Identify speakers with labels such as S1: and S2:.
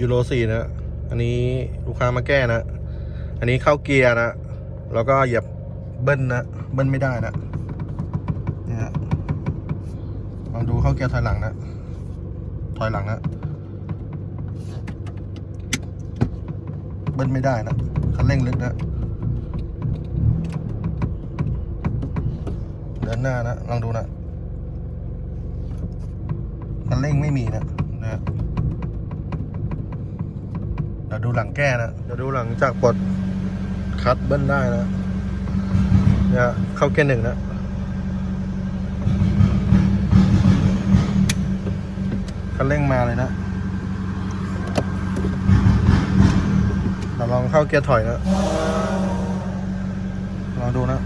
S1: ยูโรสี่นะ อันนี้ลูกค้ามาแก้นะ อันนี้เข้าเกียร์นะ แล้วก็เหยียบเบิ้ลนะ เบิ้ลไม่ได้นะ เนี่ยฮะลองดูเข้าเกียร์ถอยหลังนะ ถอยหลังนะ เบิ้ลไม่ได้นะ คันเร่งลึกนะเดินหน้านะ ลองดูนะคันเร่งไม่มีนะนะฮะเดี๋ ยวดูหลังแก้นะเดี๋ยวดูหลังจากปลดคัดเบิ้ลได้นะเนี่ยเข้าเกียร์หนึ่งนะคันเร่งมาเลยนะเราลองเข้าเกียร์ถอยนะลองดูนะ